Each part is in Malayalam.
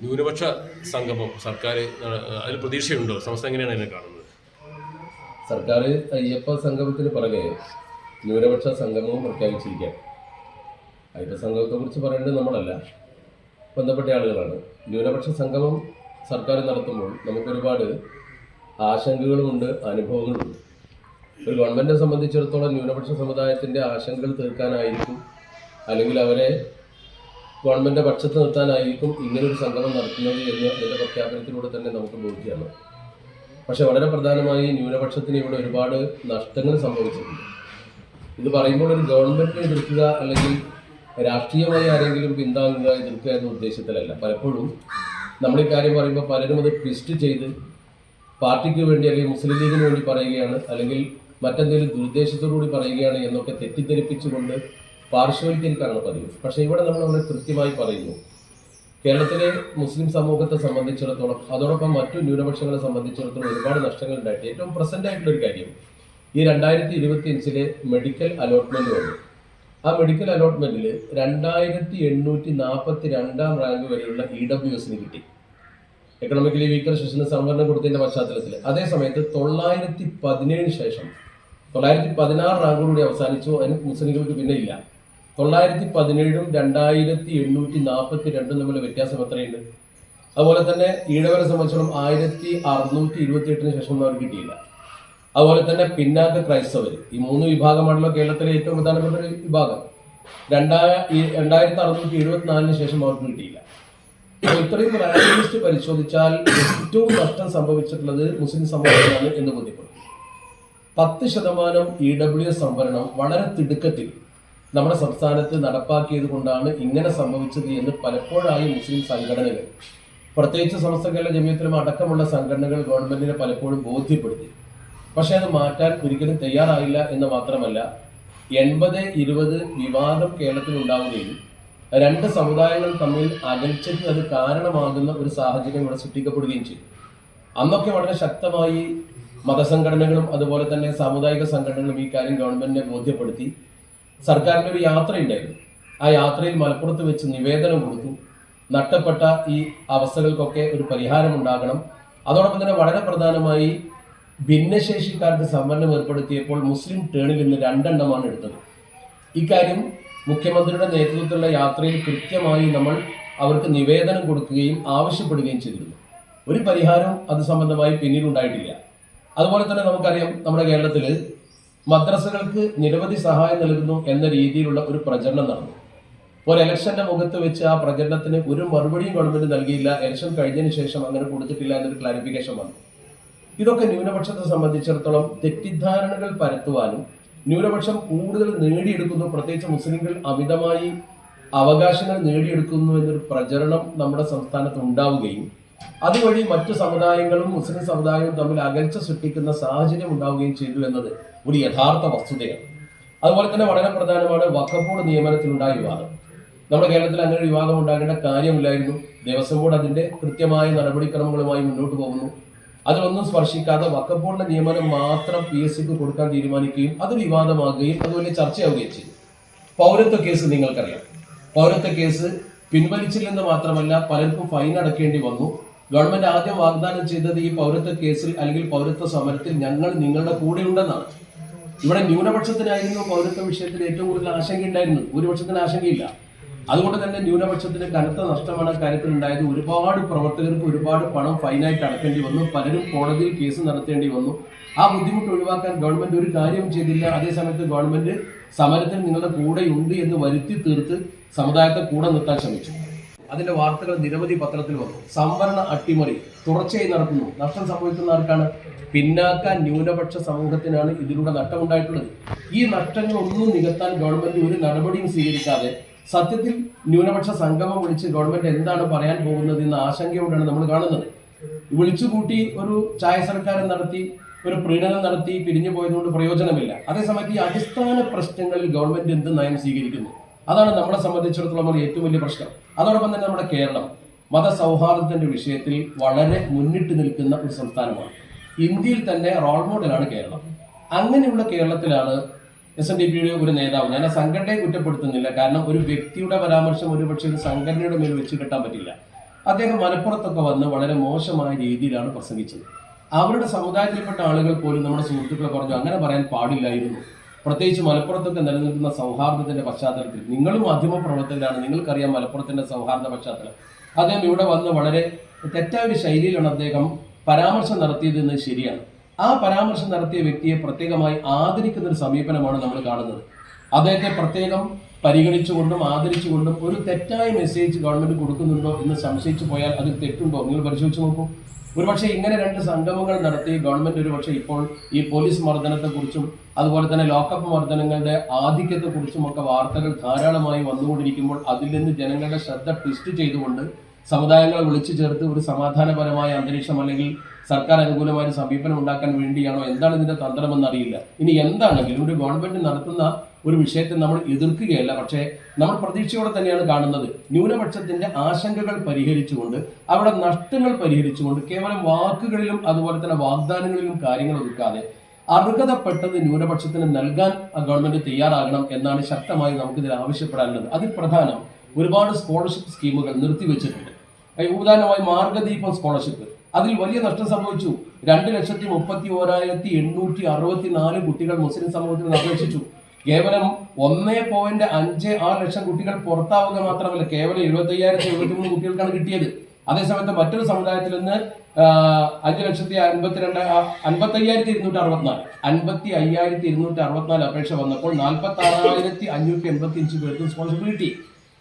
ന്യൂനപക്ഷ സംഗമം സർക്കാർ അതിൽ പ്രതീക്ഷയുണ്ടോ? സംസ്ഥ എങ്ങനെയാണ് അതിനെ കാണുന്നത്? സർക്കാർ അയ്യപ്പ സംഗമത്തിന് പുറകെ ന്യൂനപക്ഷ സംഗമവും പ്രഖ്യാപിച്ചിരിക്കുകയാണ്. അയ്യപ്പ സംഗമത്തെ കുറിച്ച് പറയേണ്ടത് നമ്മളല്ല ബന്ധപ്പെട്ട ആളുകളാണ്. ന്യൂനപക്ഷ സംഗമം സർക്കാർ നടത്തുമ്പോൾ നമുക്കൊരുപാട് ആശങ്കകളുമുണ്ട് അനുഭവങ്ങളുമുണ്ട്. ഒരു ഗവൺമെന്റിനെ സംബന്ധിച്ചിടത്തോളം ന്യൂനപക്ഷ സമുദായത്തിന്റെ ആശങ്കകൾ തീർക്കാനായിരിക്കും അല്ലെങ്കിൽ അവരെ ഗവൺമെന്റിന്റെ പക്ഷത്ത് നിർത്താനായിരിക്കും ഇങ്ങനൊരു സംഗമം നടത്തുന്നത് എന്ന് അതിന്റെ പ്രഖ്യാപനത്തിലൂടെ തന്നെ നമുക്ക് ബോധ്യമാണ്. പക്ഷെ വളരെ പ്രധാനമായി ന്യൂനപക്ഷത്തിന് ഇവിടെ ഒരുപാട് നഷ്ടങ്ങൾ സംഭവിച്ചിട്ടുണ്ട്. ഇത് പറയുമ്പോൾ ഒരു ഗവൺമെന്റിനെ എതിർക്കുക അല്ലെങ്കിൽ രാഷ്ട്രീയമായി ആരെങ്കിലും പിന്താങ്ങുക എതിർക്കുക എന്ന ഉദ്ദേശത്തിലല്ല. പലപ്പോഴും നമ്മൾ ഈ കാര്യം പറയുമ്പോൾ പലരും അത് ട്വിസ്റ്റ് ചെയ്ത് പാർട്ടിക്ക് വേണ്ടി അല്ലെങ്കിൽ മുസ്ലിം ലീഗിന് വേണ്ടി പറയുകയാണ് അല്ലെങ്കിൽ മറ്റെന്തെങ്കിലും ദുരുദ്ദേശത്തോടുകൂടി പറയുകയാണ് എന്നൊക്കെ തെറ്റിദ്ധരിപ്പിച്ചുകൊണ്ട് പാർശ്വവൽക്കരിക്കാനാണ് പതിവ്. പക്ഷേ ഇവിടെ നമ്മൾ വളരെ കൃത്യമായി പറയുന്നു കേരളത്തിലെ മുസ്ലിം സമൂഹത്തെ സംബന്ധിച്ചിടത്തോളം അതോടൊപ്പം മറ്റു ന്യൂനപക്ഷങ്ങളെ സംബന്ധിച്ചിടത്തോളം ഒരുപാട് നഷ്ടങ്ങൾ ഉണ്ടായിട്ട് ഏറ്റവും പ്രസന്റ് ആയിട്ടുള്ള ഒരു കാര്യം ഈ രണ്ടായിരത്തി ഇരുപത്തി അഞ്ചിലെ മെഡിക്കൽ അലോട്ട്മെന്റ് വന്നു. ആ മെഡിക്കൽ അലോട്ട്മെന്റിൽ രണ്ടായിരത്തി എണ്ണൂറ്റി നാൽപ്പത്തി രണ്ടാം റാങ്ക് വരെയുള്ള ഇ ഡബ്ല്യു എസിന് കിട്ടി. എക്കണോമിക്കലി വീക്കർ സെഷന് സംവരണം കൊടുത്തതിന്റെ പശ്ചാത്തലത്തിൽ. അതേ സമയത്ത് തൊള്ളായിരത്തി പതിനേഴിന് ശേഷം തൊള്ളായിരത്തി പതിനാറ് റാങ്കോടുകൂടി അവസാനിച്ചു. അതിന് മുസ്ലിങ്ങൾക്ക് പിന്നെ ഇല്ല തൊള്ളായിരത്തി പതിനേഴും രണ്ടായിരത്തി എണ്ണൂറ്റി നാൽപ്പത്തി രണ്ടും തമ്മിലുള്ള വ്യത്യാസം എത്രയുണ്ട്? അതുപോലെ തന്നെ ഈഴവരെ സംബന്ധിച്ചിടത്തോളം ആയിരത്തി അറുന്നൂറ്റി ഇരുപത്തി എട്ടിന് ശേഷം ഒന്നും അവർ കിട്ടിയില്ല. അതുപോലെ തന്നെ പിന്നാക്ക ക്രൈസ്തവർ ഈ മൂന്ന് വിഭാഗമാണല്ലോ കേരളത്തിലെ ഏറ്റവും പ്രധാനപ്പെട്ട ഒരു വിഭാഗം. രണ്ടായ ഈ രണ്ടായിരത്തി അറുന്നൂറ്റി എഴുപത്തിനാലിന് ശേഷം അവർക്ക് കിട്ടിയില്ല. ഇത്രയും റാങ്ക് പരിശോധിച്ചാൽ ഏറ്റവും നഷ്ടം സംഭവിച്ചിട്ടുള്ളത് മുസ്ലിം സമൂഹത്തിലാണ് എന്ന് ബോധ്യപ്പെടും പത്ത് ശതമാനം ഇ ഡബ്ല്യു എസ് സംവരണം വളരെ തിടുക്കത്തിൽ നമ്മുടെ സംസ്ഥാനത്ത് നടപ്പാക്കിയത് കൊണ്ടാണ് ഇങ്ങനെ സംഭവിച്ചത് എന്ന് പലപ്പോഴായി മുസ്ലിം സംഘടനകൾ പ്രത്യേകിച്ച് സമസ്ത കേരള ജമീയത്തിലും അടക്കമുള്ള സംഘടനകൾ ഗവൺമെന്റിനെ പലപ്പോഴും ബോധ്യപ്പെടുത്തി. പക്ഷേ അത് മാറ്റാൻ ഒരിക്കലും തയ്യാറായില്ല എന്ന് മാത്രമല്ല എൺപത് ഇരുപത് വിവാദം കേരളത്തിൽ ഉണ്ടാവുകയും രണ്ട് സമുദായങ്ങൾ തമ്മിൽ അകൽച്ചയ്ക്ക് അത് കാരണമാകുന്ന ഒരു സാഹചര്യം ഇവിടെ സൃഷ്ടിക്കപ്പെടുകയും ചെയ്തു. അന്നൊക്കെ വളരെ ശക്തമായി മതസംഘടനകളും അതുപോലെ തന്നെ സാമുദായിക സംഘടനകളും ഈ കാര്യം ഗവൺമെന്റിനെ ബോധ്യപ്പെടുത്തി. സർക്കാരിന്റെ ഒരു യാത്രയുണ്ടായിരുന്നു. ആ യാത്രയിൽ മലപ്പുറത്ത് വെച്ച് നിവേദനം കൊടുത്തു. നഷ്ടപ്പെട്ട ഈ അവസ്ഥകൾക്കൊക്കെ ഒരു പരിഹാരം ഉണ്ടാകണം. അതോടൊപ്പം തന്നെ വളരെ പ്രധാനമായി ഭിന്നശേഷിക്കാർക്ക് സംവരണം ഏർപ്പെടുത്തിയപ്പോൾ മുസ്ലിം ടേണിൽ നിന്ന് രണ്ടെണ്ണമാണ് എടുത്തത്. ഇക്കാര്യം മുഖ്യമന്ത്രിയുടെ നേതൃത്വത്തിലുള്ള യാത്രയിൽ കൃത്യമായി നമ്മൾ അവർക്ക് നിവേദനം കൊടുക്കുകയും ആവശ്യപ്പെടുകയും ചെയ്തിരുന്നു. ഒരു പരിഹാരം അത് സംബന്ധമായി പിന്നീട് ഉണ്ടായിട്ടില്ല അതുപോലെ തന്നെ നമുക്കറിയാം നമ്മുടെ കേരളത്തിൽ മദ്രസകൾക്ക് നിരവധി സഹായം നൽകുന്നു എന്ന രീതിയിലുള്ള ഒരു പ്രചരണം നടന്നു. ഒരു ഇലക്ഷന്റെ മുഖത്ത് വെച്ച് ആ പ്രചരണത്തിന് ഒരു മറുപടിയും ഗവൺമെന്റ് നൽകിയില്ല. ഇലക്ഷൻ കഴിഞ്ഞതിന് ശേഷം അങ്ങനെ കൊടുത്തിട്ടില്ല എന്നൊരു ക്ലാരിഫിക്കേഷൻ വന്നു. ഇതൊക്കെ ന്യൂനപക്ഷത്തെ സംബന്ധിച്ചിടത്തോളം തെറ്റിദ്ധാരണകൾ പരത്തുവാനും ന്യൂനപക്ഷം കൂടുതൽ നേടിയെടുക്കുന്നു പ്രത്യേകിച്ച് മുസ്ലിങ്ങൾ അമിതമായി അവകാശങ്ങൾ നേടിയെടുക്കുന്നു എന്നൊരു പ്രചരണം നമ്മുടെ സംസ്ഥാനത്ത് ഉണ്ടാവുകയും അതുവഴി മറ്റു സമുദായങ്ങളും മുസ്ലിം സമുദായവും തമ്മിൽ അകൽച്ച സൃഷ്ടിക്കുന്ന സാഹചര്യം ഉണ്ടാവുകയും ചെയ്തു എന്നത് ഒരു യഥാർത്ഥ വസ്തുതയാണ്. അതുപോലെ തന്നെ വളരെ പ്രധാനമാണ് വക്കഫ് നിയമനത്തിലുണ്ടായ വിവാദം. നമ്മുടെ കേരളത്തിൽ അങ്ങനെ ഒരു വിവാദം ഉണ്ടാകേണ്ട കാര്യമില്ലായിരുന്നു. ദേവസ്വം ബോർഡ് അതിന്റെ കൃത്യമായ നടപടിക്രമങ്ങളുമായി മുന്നോട്ട് പോകുന്നു. അതിലൊന്നും സ്പർശിക്കാതെ വക്കബോർഡിന്റെ നിയമനം മാത്രം പി എസ് സിക്ക് കൊടുക്കാൻ തീരുമാനിക്കുകയും അത് വിവാദമാകുകയും അത് വലിയ ചർച്ചയാവുകയും ചെയ്തു. പൗരത്വ കേസ് നിങ്ങൾക്കറിയാം. പൗരത്വ കേസ് പിൻവലിച്ചില്ലെന്ന് മാത്രമല്ല പലർക്കും ഫൈൻ അടക്കേണ്ടി വന്നു. ഗവൺമെന്റ് ആദ്യം വാഗ്ദാനം ചെയ്തത് ഈ പൗരത്വ കേസിൽ അല്ലെങ്കിൽ പൗരത്വ സമരത്തിൽ ഞങ്ങൾ നിങ്ങളുടെ കൂടെയുണ്ടെന്നാണ്. ഇവിടെ ന്യൂനപക്ഷത്തിനായിരുന്നു പൗരത്വ വിഷയത്തിൽ ഏറ്റവും കൂടുതൽ ആശങ്ക ആശങ്കയുണ്ടായിരുന്നു ഭൂരിപക്ഷത്തിന് ആശങ്കയില്ല. അതുകൊണ്ട് തന്നെ ന്യൂനപക്ഷത്തിന് കനത്ത നഷ്ടമാണ് കാര്യത്തിൽ ഉണ്ടായത്. ഒരുപാട് പ്രവർത്തകർക്ക് ഒരുപാട് പണം ഫൈനായിട്ട് അടക്കേണ്ടി വന്നു. പലരും കോടതിയിൽ കേസ് നടത്തേണ്ടി വന്നു. ആ ബുദ്ധിമുട്ട് ഒഴിവാക്കാൻ ഗവൺമെന്റ് ഒരു കാര്യവും ചെയ്തില്ല. അതേസമയത്ത് ഗവൺമെന്റ് സമരത്തിൽ നിങ്ങളുടെ കൂടെയുണ്ട് എന്ന് വരുത്തി തീർത്ത് സമുദായത്തെ കൂടെ നിർത്താൻ ശ്രമിച്ചു. അതിന്റെ വാർത്തകൾ നിരവധി പത്രത്തിൽ വന്നു. സംവരണ അട്ടിമറി തുടർച്ചയായി നടക്കുന്നു. നഷ്ടം സംഭവിക്കുന്ന ആർക്കാണ്? പിന്നാക്ക ന്യൂനപക്ഷ സമൂഹത്തിനാണ് ഇതിലൂടെ നഷ്ടമുണ്ടായിട്ടുള്ളത്. ഈ നഷ്ടങ്ങളൊന്നും നികത്താൻ ഗവൺമെന്റ് ഒരു നടപടിയും സ്വീകരിക്കാതെ സത്യത്തിൽ ന്യൂനപക്ഷ സംഗമം വിളിച്ച് ഗവൺമെന്റ് എന്താണ് പറയാൻ പോകുന്നത് എന്ന ആശങ്കയോടെയാണ് നമ്മൾ കാണുന്നത്. വിളിച്ചുകൂട്ടി ഒരു ചായ സർക്കാരം നടത്തി ഒരു പ്രീണനം നടത്തി പിരിഞ്ഞു പോയതുകൊണ്ട് പ്രയോജനമില്ല. അതേസമയത്ത് ഈ അടിസ്ഥാന പ്രശ്നങ്ങളിൽ ഗവൺമെന്റ് എന്ത് നയം സ്വീകരിക്കുന്നു? അതാണ് നമ്മളെ സംബന്ധിച്ചിടത്തോളം ഏറ്റവും വലിയ പ്രശ്നം. അതോടൊപ്പം തന്നെ നമ്മുടെ കേരളം മതസൗഹാർദ്ദത്തിന്റെ വിഷയത്തിൽ വളരെ മുന്നിട്ട് നിൽക്കുന്ന ഒരു സംസ്ഥാനമാണ്. ഇന്ത്യയിൽ തന്നെ റോൾ മോഡലാണ് കേരളം. അങ്ങനെയുള്ള കേരളത്തിലാണ് എസ് എൻ ഡി പിയുടെ ഒരു നേതാവ്. ഞാൻ ആ സംഘടനയെ കുറ്റപ്പെടുത്തുന്നില്ല. കാരണം ഒരു വ്യക്തിയുടെ പരാമർശം ഒരു പക്ഷേ ഒരു സംഘടനയുടെ മേൽ വെച്ച് കെട്ടാൻ പറ്റില്ല. അദ്ദേഹം മലപ്പുറത്തൊക്കെ വന്ന് വളരെ മോശമായ രീതിയിലാണ് പ്രസംഗിച്ചത്. അവരുടെ സമുദായത്തിൽപ്പെട്ട ആളുകൾ പോലും നമ്മുടെ സുഹൃത്തുക്കളെ പറഞ്ഞു അങ്ങനെ പറയാൻ പാടില്ലായിരുന്നു. പ്രത്യേകിച്ച് മലപ്പുറത്തൊക്കെ നിലനിൽക്കുന്ന സൗഹാർദ്ദത്തിന്റെ പശ്ചാത്തലത്തിൽ നിങ്ങളും മാധ്യമ പ്രവർത്തകരാണ് നിങ്ങൾക്കറിയാം മലപ്പുറത്തിന്റെ സൗഹാർദ്ദ പശ്ചാത്തലം. അദ്ദേഹം ഇവിടെ വന്ന് വളരെ തെറ്റായ ഒരു ശൈലിയിലാണ് അദ്ദേഹം പരാമർശം നടത്തിയതെന്ന് ശരിയാണ്. ആ പരാമർശം നടത്തിയ വ്യക്തിയെ പ്രത്യേകമായി ആദരിക്കുന്ന ഒരു സമീപനമാണ് നമ്മൾ കാണുന്നത്. അദ്ദേഹത്തെ പ്രത്യേകം പരിഗണിച്ചുകൊണ്ടും ആദരിച്ചുകൊണ്ടും ഒരു തെറ്റായ മെസ്സേജ് ഗവൺമെന്റ് കൊടുക്കുന്നുണ്ടോ എന്ന് സംശയിച്ചു പോയാൽ അത് തെറ്റുണ്ടോ? നിങ്ങൾ പരിശോധിച്ച് നോക്കൂ. ഒരുപക്ഷെ ഇങ്ങനെ രണ്ട് സംഗമങ്ങൾ നടത്തി ഗവൺമെന്റ് ഒരുപക്ഷെ ഇപ്പോൾ ഈ പോലീസ് മർദ്ദനത്തെക്കുറിച്ചും അതുപോലെ തന്നെ ലോക്കപ്പ് മർദ്ദനങ്ങളുടെ ആധിക്യത്തെക്കുറിച്ചും ഒക്കെ വാർത്തകൾ ധാരാളമായി വന്നുകൊണ്ടിരിക്കുമ്പോൾ അതിൽ നിന്ന് ജനങ്ങളുടെ ശ്രദ്ധ ട്വിസ്റ്റ് ചെയ്തുകൊണ്ട് സമുദായങ്ങളെ വിളിച്ചു ചേർത്ത് ഒരു സമാധാനപരമായ അന്തരീക്ഷം അല്ലെങ്കിൽ സർക്കാർ അനുകൂലമായ സമീപനം ഉണ്ടാക്കാൻ വേണ്ടിയാണോ? എന്താണ് ഇതിന്റെ തന്ത്രമെന്നറിയില്ല. ഇനി എന്താണെങ്കിലും ഒരു ഗവൺമെന്റ് നടത്തുന്ന ഒരു വിഷയത്തെ നമ്മൾ എതിർക്കുകയല്ല പക്ഷേ നമ്മൾ പ്രതീക്ഷയോടെ തന്നെയാണ് കാണുന്നത്. ന്യൂനപക്ഷത്തിന്റെ ആശങ്കകൾ പരിഹരിച്ചുകൊണ്ട് അവിടെ നഷ്ടങ്ങൾ പരിഹരിച്ചുകൊണ്ട് കേവലം വാക്കുകളിലും അതുപോലെ തന്നെ വാഗ്ദാനങ്ങളിലും കാര്യങ്ങൾ ഒതുക്കാതെ അർഹതപ്പെട്ടത് ന്യൂനപക്ഷത്തിന് നൽകാൻ ഗവൺമെന്റ് തയ്യാറാകണം എന്നാണ് ശക്തമായി നമുക്കിതിൽ ആവശ്യപ്പെടാനുള്ളത്. അതിൽ പ്രധാനം ഒരുപാട് സ്കോളർഷിപ്പ് സ്കീമുകൾ നിർത്തിവെച്ചിട്ടുണ്ട്. ഉദാഹരണമായി മാർഗദീപം സ്കോളർഷിപ്പ്. അതിൽ വലിയ നഷ്ടം സംഭവിച്ചു. രണ്ട് ലക്ഷത്തി മുപ്പത്തി ഓരായിരത്തി എണ്ണൂറ്റി അറുപത്തി നാല് കുട്ടികൾ മുസ്ലിം സമൂഹത്തിൽ നിന്ന് അപേക്ഷിച്ചു കേവലം ഒന്നേ പോയിന്റ് അഞ്ച് ആറ് ലക്ഷം കുട്ടികൾ പുറത്താവുക മാത്രമല്ല കേവലം എഴുപത്തി അയ്യായിരത്തി എഴുപത്തി മൂന്ന് കുട്ടികൾക്കാണ് കിട്ടിയത്. അതേസമയത്ത് മറ്റൊരു സമുദായത്തിൽ നിന്ന് അഞ്ചു ലക്ഷത്തി അൻപത്തിരണ്ട് അൻപത്തി അയ്യായിരത്തി ഇരുന്നൂറ്റി അറുപത്തിനാല് അൻപത്തി അയ്യായിരത്തി ഇരുന്നൂറ്റി അറുപത്തിനാല് അപേക്ഷ വന്നപ്പോൾ നാൽപ്പത്തി ആറായിരത്തി അഞ്ഞൂറ്റി എൺപത്തി അഞ്ച് പേർക്ക് സ്കോളർഷിപ്പ് കിട്ടി.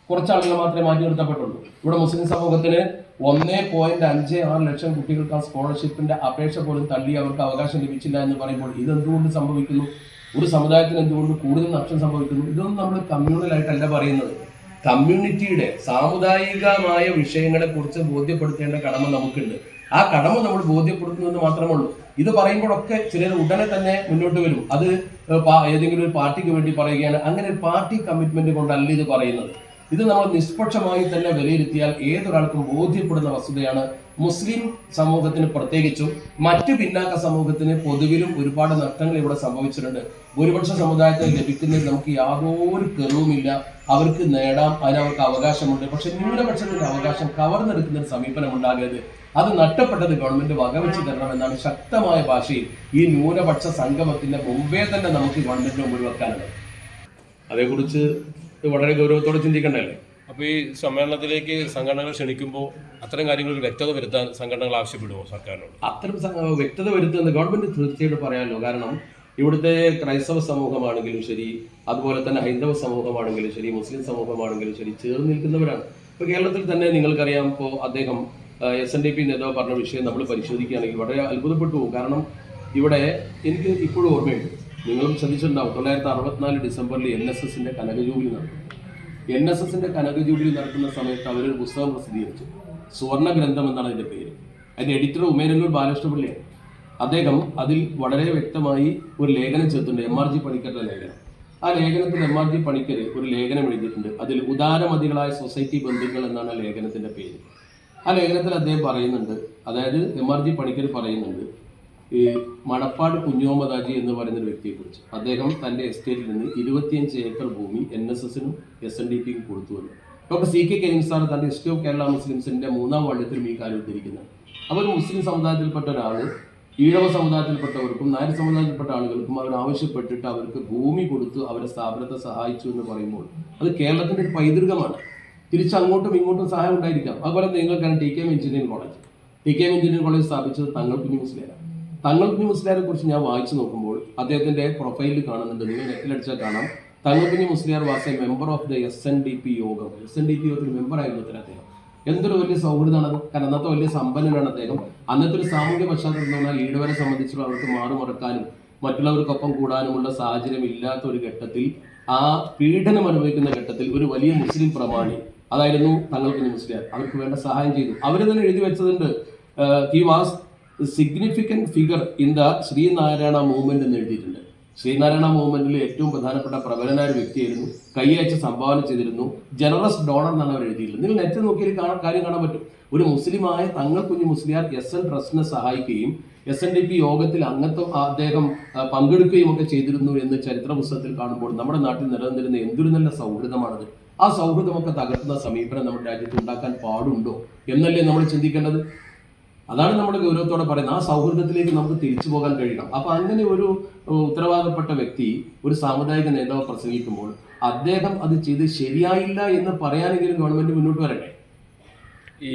കുറച്ച് ആളുകൾ മാത്രമേ മാറ്റി നിർത്തപ്പെട്ടുള്ളൂ. ഇവിടെ മുസ്ലിം സമൂഹത്തിന് ഒന്നേ പോയിന്റ് അഞ്ച് ആറ് ലക്ഷം കുട്ടികൾക്ക് ആ സ്കോളർഷിപ്പിന്റെ അപേക്ഷ പോലും തള്ളി അവർക്ക് അവകാശം ലഭിച്ചില്ല എന്ന് പറയുമ്പോൾ ഇതെന്തുകൊണ്ട് സംഭവിക്കുന്നു? ഒരു സമുദായത്തിന് എന്തുകൊണ്ട് കൂടുതൽ നഷ്ടം സംഭവിക്കുന്നു? ഇതൊന്നും നമ്മൾ കമ്മ്യൂണലായിട്ടല്ല പറയുന്നത്. കമ്മ്യൂണിറ്റിയുടെ സാമുദായികമായ വിഷയങ്ങളെ കുറിച്ച് ബോധ്യപ്പെടുത്തേണ്ട കടമ നമുക്കുണ്ട്. ആ കടമ നമ്മൾ ബോധ്യപ്പെടുത്തുന്നത് മാത്രമേ ഉള്ളൂ. ഇത് പറയുമ്പോഴൊക്കെ ചിലർ ഉടനെ തന്നെ മുന്നോട്ട് വരും. അത് ഏതെങ്കിലും ഒരു പാർട്ടിക്ക് വേണ്ടി പറയുകയാണ്. അങ്ങനെ ഒരു പാർട്ടി കമ്മിറ്റ്മെന്റ് കൊണ്ടല്ല ഇത് പറയുന്നത്. ഇത് നമ്മൾ നിഷ്പക്ഷമായി തന്നെ വിലയിരുത്തിയാൽ ഏതൊരാൾക്കും ബോധ്യപ്പെടുന്ന വസ്തുതയാണ്. മുസ്ലിം സമൂഹത്തിന് പ്രത്യേകിച്ചും മറ്റു പിന്നാക്ക സമൂഹത്തിന് പൊതുവിലും ഒരുപാട് നഷ്ടങ്ങൾ ഇവിടെ സംഭവിച്ചിട്ടുണ്ട്. ഭൂരിപക്ഷ സമുദായത്തിന് ലഭിക്കുന്നതിൽ നമുക്ക് യാതൊരു കെറുവുമില്ല. അവർക്ക് നേടാം അതിന് അവർക്ക് അവകാശമുണ്ട്. പക്ഷെ ന്യൂനപക്ഷത്തിന്റെ അവകാശം കവർന്നെടുക്കുന്ന സമീപനം ഉണ്ടാകരുത്. അത് നഷ്ടപ്പെട്ടത് ഗവൺമെന്റ് വകവെച്ച് തരണമെന്നാണ് ശക്തമായ ഭാഷയിൽ ഈ ന്യൂനപക്ഷ സംഗമത്തിന്റെ മുമ്പേ തന്നെ നമുക്ക് ഗവൺമെന്റിന് മുമ്പിൽ വെക്കാനുള്ളത് അതേക്കുറിച്ച് വളരെ ഗൗരവത്തോടെ ചിന്തിക്കണ്ടല്ലേ അപ്പോൾ ഈ സമ്മേളനത്തിലേക്ക് സംഘടനകൾ ക്ഷണിക്കുമ്പോൾ അത്തരം കാര്യങ്ങൾ വ്യക്തത വരുത്താൻ സംഘടനകൾ ആവശ്യപ്പെടുമോ സർക്കാരിനോട്? അത്തരം വ്യക്തത വരുത്തുന്ന ഗവൺമെന്റ് തീർച്ചയായിട്ടും പറയാമല്ലോ. കാരണം ഇവിടുത്തെ ക്രൈസ്തവ സമൂഹമാണെങ്കിലും ശരി അതുപോലെ തന്നെ ഹൈന്ദവ സമൂഹമാണെങ്കിലും ശരി മുസ്ലിം സമൂഹമാണെങ്കിലും ശരി ചേർന്ന് നിൽക്കുന്നവരാണ്. ഇപ്പൊ കേരളത്തിൽ തന്നെ നിങ്ങൾക്കറിയാം ഇപ്പോൾ അദ്ദേഹം എസ് എൻ ഡി പി നേതാവ് പറഞ്ഞ വിഷയം നമ്മൾ പരിശോധിക്കുകയാണെങ്കിൽ വളരെ അത്ഭുതപ്പെട്ടു പോകും. കാരണം ഇവിടെ എനിക്ക് ഇപ്പോഴും ഓർമ്മയുണ്ട്. നിങ്ങളും ശ്രദ്ധിച്ചിട്ടുണ്ടാവും. തൊള്ളായിരത്തി അറുപത്തിനാല് ഡിസംബറിൽ എൻ എസ് എസിന്റെ കനക ജൂബിലി നടന്നു എൻ എസ് എസിന്റെ കനക ജൂബിലി നടക്കുന്ന സമയത്ത് അവരൊരു പുസ്തകം പ്രസിദ്ധീകരിച്ചു. സുവർണ ഗ്രന്ഥം എന്നാണ് അതിന്റെ പേര്. അതിന്റെ എഡിറ്റർ ഉമേരന്നൂർ ബാലകൃഷ്ണപിള്ളിയാണ്. അദ്ദേഹം അതിൽ വളരെ വ്യക്തമായി ഒരു ലേഖനം ചേർത്തിട്ടുണ്ട്. എം ആർ ജി പണിക്കരുടെ ലേഖനം. ആ ലേഖനത്തിൽ എം ആർ ജി പണിക്കർ ഒരു ലേഖനം എഴുതിയിട്ടുണ്ട്. അതിൽ ഉദാരമതികളായ സൊസൈറ്റി ബന്ധുക്കൾ എന്നാണ് ലേഖനത്തിന്റെ പേര്. ആ ലേഖനത്തിൽ അദ്ദേഹം പറയുന്നുണ്ട്. അതായത് എം ആർ ജി പണിക്കർ പറയുന്നുണ്ട് ഈ മണപ്പാട് കുഞ്ഞോമദാജി എന്ന് പറയുന്ന ഒരു വ്യക്തിയെക്കുറിച്ച്. അദ്ദേഹം തന്റെ എസ്റ്റേറ്റിൽ നിന്ന് ഇരുപത്തിയഞ്ച് ഏക്കർ ഭൂമി എൻ എസ് എസിനും എസ് എൻ ഡി പിക്കും കൊടുത്തു എന്ന്. Doctor C K Kareem sir തന്റെ ഹിസ്റ്ററി ഓഫ് കേരള മുസ്ലിംസിന്റെ മൂന്നാം വള്ളത്തിൽ ഈ കാര്യം ഉദ്ധരിക്കുന്നത് അവർ മുസ്ലിം സമുദായത്തിൽപ്പെട്ട ഒരാൾ ഈഴവ സമുദായത്തിൽപ്പെട്ടവർക്കും നായർ സമുദായത്തിൽപ്പെട്ട ആളുകൾക്കും അവർ ആവശ്യപ്പെട്ടിട്ട് അവർക്ക് ഭൂമി കൊടുത്ത് അവരെ സ്ഥാപനത്തെ സഹായിച്ചു എന്ന് പറയുമ്പോൾ അത് കേരളത്തിന്റെ ഒരു പൈതൃകമാണ്. തിരിച്ചങ്ങോട്ടും ഇങ്ങോട്ടും സഹായം ഉണ്ടായിരിക്കാം. അതുപോലെ നിങ്ങൾക്കാണ് T K M engineering college. T K M engineering college സ്ഥാപിച്ചത് തങ്ങൾ കുഞ്ഞു തങ്ങൾ കുഞ്ഞു മുസ്ലിയാരെ കുറിച്ച് ഞാൻ വായിച്ചു നോക്കുമ്പോൾ അദ്ദേഹത്തിന്റെ പ്രൊഫൈലിൽ കാണുന്നുണ്ട്. നിങ്ങൾ നെറ്റിലടിച്ചാൽ കാണാം. Thangal Kunju Musaliar was member of the S N D P Yogam. S N D P യോഗത്തിൽ മെമ്പർ ആയിരുന്നു അത്ര അദ്ദേഹം. എന്തൊരു വലിയ സൗഹൃദമാണ് കാരണം അന്നത്തെ വലിയ സമ്പന്നനാണ് അദ്ദേഹം. അന്നത്തെ ഒരു സാമൂഹ്യ പശ്ചാത്തലം എന്ന് പറഞ്ഞാൽ ഈടുവരെ സംബന്ധിച്ചുള്ള അവർക്ക് മാറുമറക്കാനും മറ്റുള്ളവർക്കൊപ്പം കൂടാനുമുള്ള സാഹചര്യം ഇല്ലാത്ത ഒരു ഘട്ടത്തിൽ ആ പീഡനം അനുഭവിക്കുന്ന ഘട്ടത്തിൽ ഒരു വലിയ മുസ്ലിം പ്രമാണി അതായിരുന്നു തങ്ങൾക്ക് മുസ്ലിം അവർക്ക് വേണ്ട സഹായം ചെയ്തു. അവർ തന്നെ എഴുതി വെച്ചതുണ്ട്. He was significant figure in the Sree Narayana movement എന്ന് എഴുതിയിട്ടുണ്ട്. ശ്രീനാരായണ മൂവ്മെന്റിൽ ഏറ്റവും പ്രധാനപ്പെട്ട പ്രബലനായ ഒരു വ്യക്തിയായിരുന്നു. കൈയച്ച് സംഭാവന ചെയ്തിരുന്നു. ജനറസ് ഡോണർ എന്നാണ് അവർ എഴുതിയിട്ടുള്ളത്. നിങ്ങൾ നെറ്റ് നോക്കിയാൽ കാണാൻ കാര്യം കാണാൻ പറ്റും. ഒരു മുസ്ലിമായ തങ്ങൾ കുഞ്ഞു മുസ്ലിയാർ എസ് എൻ ട്രസ്റ്റിനെ സഹായിക്കുകയും എസ് എൻ ഡി പി യോഗത്തിൽ അംഗത്വം അദ്ദേഹം പങ്കെടുക്കുകയും ഒക്കെ ചെയ്തിരുന്നു എന്ന് ചരിത്ര പുസ്തകത്തിൽ കാണുമ്പോൾ നമ്മുടെ നാട്ടിൽ നിലനിന്നിരുന്ന എന്തൊരു നല്ല സൗഹൃദമാണത്. ആ സൗഹൃദമൊക്കെ തകർത്തുന്ന സമീപനം നമ്മുടെ രാജ്യത്ത് ഉണ്ടാക്കാൻ പാടുണ്ടോ എന്നല്ലേ നമ്മൾ ചിന്തിക്കേണ്ടത്? അതാണ് നമ്മൾ ഗൗരവത്തോടെ പറയുന്നത്. ആ സൗഹൃദത്തിലേക്ക് നമുക്ക് തിരിച്ചു പോകാൻ കഴിയണം. അപ്പൊ അങ്ങനെ ഒരു ഉത്തരവാദപ്പെട്ട വ്യക്തി ഒരു സാമുദായിക നേതാവ് പ്രസംഗിക്കുമ്പോൾ അദ്ദേഹം അത് ചെയ്ത് ശരിയായില്ല എന്ന് പറയാനെങ്കിലും ഗവൺമെന്റ് മുന്നോട്ട് വരട്ടെ? ഈ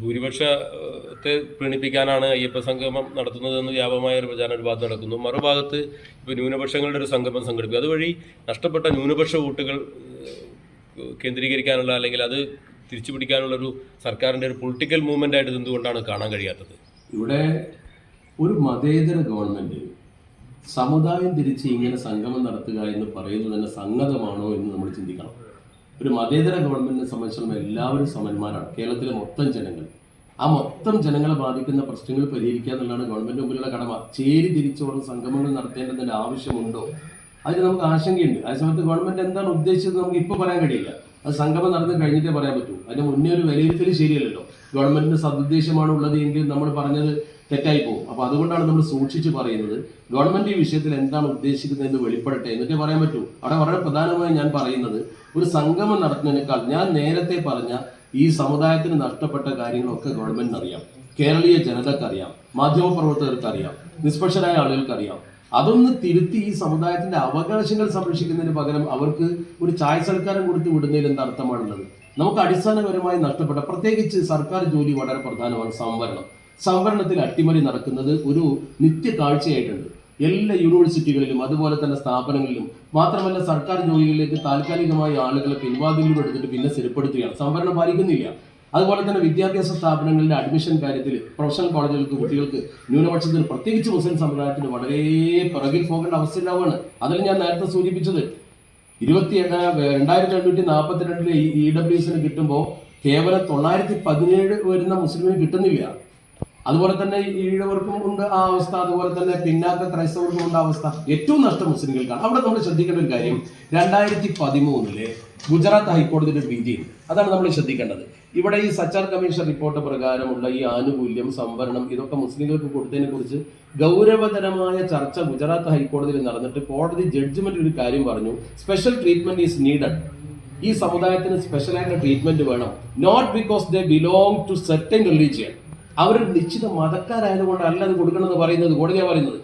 ഭൂരിപക്ഷത്തെ പ്രീണിപ്പിക്കാനാണ് അയ്യപ്പ സംഗമം നടത്തുന്നതെന്ന് വ്യാപകമായ ഒരു പ്രചാരണ ഒരു ഭാഗത്ത് നടക്കുന്നു. മറുഭാഗത്ത് ഇപ്പോൾ ന്യൂനപക്ഷങ്ങളുടെ ഒരു സംഗമം സംഘടിപ്പിക്കും അതുവഴി നഷ്ടപ്പെട്ട ന്യൂനപക്ഷ വോട്ടുകൾ കേന്ദ്രീകരിക്കാനുള്ള അല്ലെങ്കിൽ അത് തിരിച്ചു പിടിക്കാനുള്ള ഒരു സർക്കാരിന്റെ ഒരു പൊളിറ്റിക്കൽ മൂവ്മെന്റ് ആയിട്ട് എന്തുകൊണ്ടാണ് കാണാൻ കഴിയാത്തത്? ഇവിടെ ഒരു മതേതര ഗവൺമെന്റ് സമുദായം തിരിച്ച് ഇങ്ങനെ സംഗമം നടത്തുക എന്ന് പറയുന്നത് തന്നെ സംഗതമാണോ എന്ന് നമ്മൾ ചിന്തിക്കണം. ഒരു മതേതര ഗവൺമെന്റിനെ സംബന്ധിച്ചിടത്തോളം എല്ലാവരും സമന്മാരാണ്. കേരളത്തിലെ മൊത്തം ജനങ്ങൾ. ആ മൊത്തം ജനങ്ങളെ ബാധിക്കുന്ന പ്രശ്നങ്ങൾ പരിഹരിക്കുക എന്നുള്ളതാണ് ഗവൺമെന്റ് മുമ്പിലുള്ള കടമ. ചേരി തിരിച്ചുള്ള സംഗമങ്ങൾ നടത്തേണ്ടതിന്റെ ആവശ്യമുണ്ടോ? അതിന് നമുക്ക് ആശങ്കയുണ്ട്. ആ സമയത്ത് ഗവൺമെന്റ് എന്താണ് ഉദ്ദേശിച്ചത് നമുക്ക് ഇപ്പോൾ പറയാൻ കഴിയില്ല. അത് സംഗമം നടന്ന് കഴിഞ്ഞിട്ടേ പറയാൻ പറ്റൂ. അതിന് മുന്നേ ഒരു വിലയിരുത്തൽ ശരിയല്ലല്ലോ. ഗവൺമെന്റിന് സദ്ദേശമാണ് ഉള്ളത് എങ്കിൽ നമ്മൾ പറഞ്ഞത് തെറ്റായി പോകും. അപ്പൊ അതുകൊണ്ടാണ് നമ്മൾ സൂക്ഷിച്ച് പറയുന്നത്. ഗവൺമെന്റ് ഈ വിഷയത്തിൽ എന്താണ് ഉദ്ദേശിക്കുന്നത് എന്ന് വെളിപ്പെടട്ടെ എന്നിട്ട് പറയാൻ പറ്റൂ. അവിടെ വളരെ പ്രധാനമായി ഞാൻ പറയുന്നത് ഒരു സംഗമം നടത്തുന്നതിനേക്കാൾ ഞാൻ നേരത്തെ പറഞ്ഞ ഈ സമുദായത്തിന് നഷ്ടപ്പെട്ട കാര്യങ്ങളൊക്കെ ഗവൺമെന്റിന് അറിയാം കേരളീയ ജനതക്കറിയാം. മാധ്യമപ്രവർത്തകർക്കറിയാം. നിഷ്പക്ഷരായ ആളുകൾക്ക് അറിയാം അതൊന്ന് തിരുത്തി ഈ സമുദായത്തിന്റെ അവകാശങ്ങൾ സംരക്ഷിക്കുന്നതിന് പകരം അവർക്ക് ഒരു ചായ സൽക്കാരം കൊടുത്ത് വിടുന്നതിൽ എന്ത് അർത്ഥമാണുള്ളത്? നമുക്ക് അടിസ്ഥാനപരമായി നഷ്ടപ്പെട്ട പ്രത്യേകിച്ച് സർക്കാർ ജോലി വളരെ പ്രധാനമാണ് സംവരണം. സംവരണത്തിൽ അട്ടിമറി നടക്കുന്നത് ഒരു നിത്യ കാഴ്ചയായിട്ടുണ്ട്. എല്ലാ യൂണിവേഴ്സിറ്റികളിലും അതുപോലെ തന്നെ സ്ഥാപനങ്ങളിലും. മാത്രമല്ല സർക്കാർ ജോലികളിലേക്ക് താൽക്കാലികമായി ആളുകളെ പിൻവാതിലും എടുത്തിട്ട് പിന്നെ സ്ഥിരപ്പെടുത്തുകയാണ്. സംവരണം പാലിക്കുന്നില്ല. അതുപോലെ തന്നെ വിദ്യാഭ്യാസ സ്ഥാപനങ്ങളുടെ അഡ്മിഷൻ കാര്യത്തിൽ പ്രൊഫഷണൽ കോളേജുകൾക്ക് കുട്ടികൾക്ക് ന്യൂനപക്ഷത്തിന് പ്രത്യേകിച്ച് മുസ്ലിം സമുദായത്തിന് വളരെ പിറകിൽ പോകേണ്ട ഉണ്ടാവുകയാണ്. അതിൽ ഞാൻ നേരത്തെ സൂചിപ്പിച്ചത് ഇരുപത്തി രണ്ടായിരത്തി എണ്ണൂറ്റി നാൽപ്പത്തി രണ്ടിലെ ഇ ഡബ്ല്യു എസിന് കിട്ടുമ്പോൾ കേവലം തൊള്ളായിരത്തി പതിനേഴ് വരുന്ന മുസ്ലിമിന് കിട്ടുന്നില്ല. അതുപോലെ തന്നെ ഈഴവർക്കും ഉണ്ട് ആ അവസ്ഥ അതുപോലെ തന്നെ പിന്നാക്ക ക്രൈസ്തവർക്കും ഉണ്ട് അവസ്ഥ. ഏറ്റവും നഷ്ടം മുസ്ലിങ്ങൾക്കാണ്. അവിടെ നമ്മൾ ശ്രദ്ധിക്കേണ്ട ഒരു കാര്യം രണ്ടായിരത്തി പതിമൂന്നിലെ ഗുജറാത്ത് ഹൈക്കോടതിയുടെ വിധി. അതാണ് നമ്മൾ ശ്രദ്ധിക്കേണ്ടത്. ഇവിടെ ഈ സച്ചാർ കമ്മീഷൻ റിപ്പോർട്ട് പ്രകാരമുള്ള ഈ ആനുകൂല്യം സംവരണം ഇതൊക്കെ മുസ്ലിങ്ങൾക്ക് കൊടുത്തതിനെ കുറിച്ച് ഗൗരവതരമായ ചർച്ച ഗുജറാത്ത് ഹൈക്കോടതിയിൽ നടന്നിട്ട് കോടതി ജഡ്ജ്മെന്റ് ഒരു കാര്യം പറഞ്ഞു. സ്പെഷ്യൽ ട്രീറ്റ്മെന്റ് ഈസ് നീഡഡ് ഈ സമുദായത്തിന് സ്പെഷ്യലായിട്ട് ട്രീറ്റ്മെന്റ് വേണം. Not because they belong to certain religion അവർ നിശ്ചിത മതക്കാരായതുകൊണ്ടല്ല അത് കൊടുക്കണമെന്ന് പറയുന്നത്. കോടതിയാണ് പറയുന്നത്.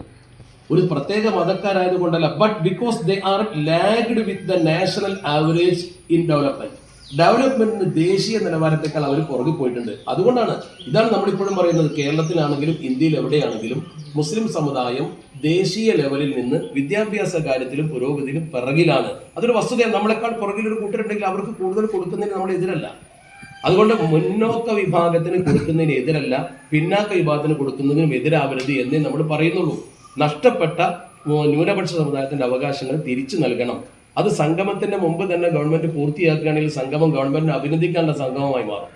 ഒരു പ്രത്യേക മതക്കാരായതുകൊണ്ടല്ല but because they are lagged with the national average in development ഡെവലപ്മെന്റിന് ദേശീയ നിലവാരത്തെക്കാൾ അവർ പുറകെ പോയിട്ടുണ്ട്. അതുകൊണ്ടാണ് ഇതാണ് നമ്മളിപ്പോഴും പറയുന്നത് കേരളത്തിലാണെങ്കിലും ഇന്ത്യയിൽ എവിടെയാണെങ്കിലും മുസ്ലിം സമുദായം ദേശീയ ലെവലിൽ നിന്ന് വിദ്യാഭ്യാസ കാര്യത്തിലും പുരോഗതിയിലും പിറകിലാണ്. അതൊരു വസ്തുതയാണ്. നമ്മളെക്കാൾ പുറകിലൊരു കൂട്ടരുണ്ടെങ്കിൽ അവർക്ക് കൂടുതൽ കൊടുക്കുന്നതിന് നമ്മൾ എതിരല്ല. അതുകൊണ്ട് മുന്നോക്ക വിഭാഗത്തിന് കൊടുക്കുന്നതിന് എതിരല്ല പിന്നാക്ക വിഭാഗത്തിന് കൊടുക്കുന്നതിനും എതിരാവരുത് എന്നേ നമ്മൾ പറയുന്നുള്ളൂ. നഷ്ടപ്പെട്ട ന്യൂനപക്ഷ സമുദായത്തിന്റെ അവകാശങ്ങൾ തിരിച്ചു നൽകണം. അത് സംഗമത്തിന്റെ മുമ്പ് തന്നെ ഗവൺമെന്റ് പൂർത്തിയാക്കുകയാണെങ്കിൽ സംഗമം ഗവൺമെന്റിനെ അഭിനന്ദിക്കാനുള്ള സംഗമമായി മാറും.